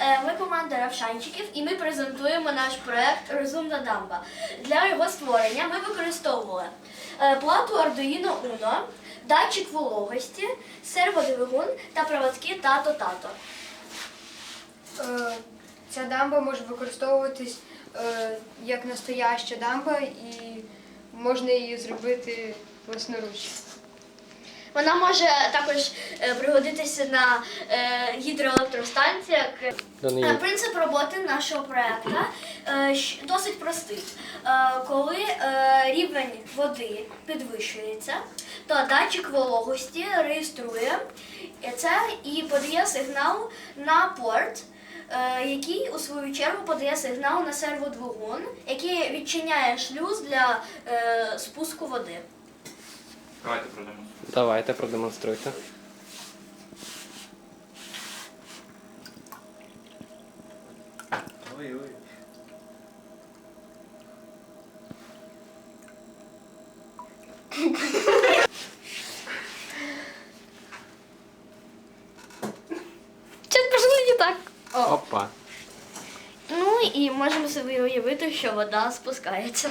Е, Ми команда Равшанчиків і ми презентуємо наш проект Розумна дамба. Для його створення ми використовували е, плату Arduino Uno, датчик вологості, серводвигун та проводки тато-тато. Е, Ця дамба може використовуватись як настояща дамба і можна її зробити власноруч. Вона може також е, пригодитися на е, гідроелектростанціях. Е, Принцип роботи нашого проекту досить простий. Коли рівень води підвищується, то датчик вологості реєструє це і подає сигнал на порт, який у свою чергу подає сигнал на серводвигун, який відчиняє шлюз для е, спуску води. Давайте продемонструємо. Давайте продемонструйте. Ой-ой. Щось пішло не так. Опа. Ну і можемо собі уявити, що вода спускається.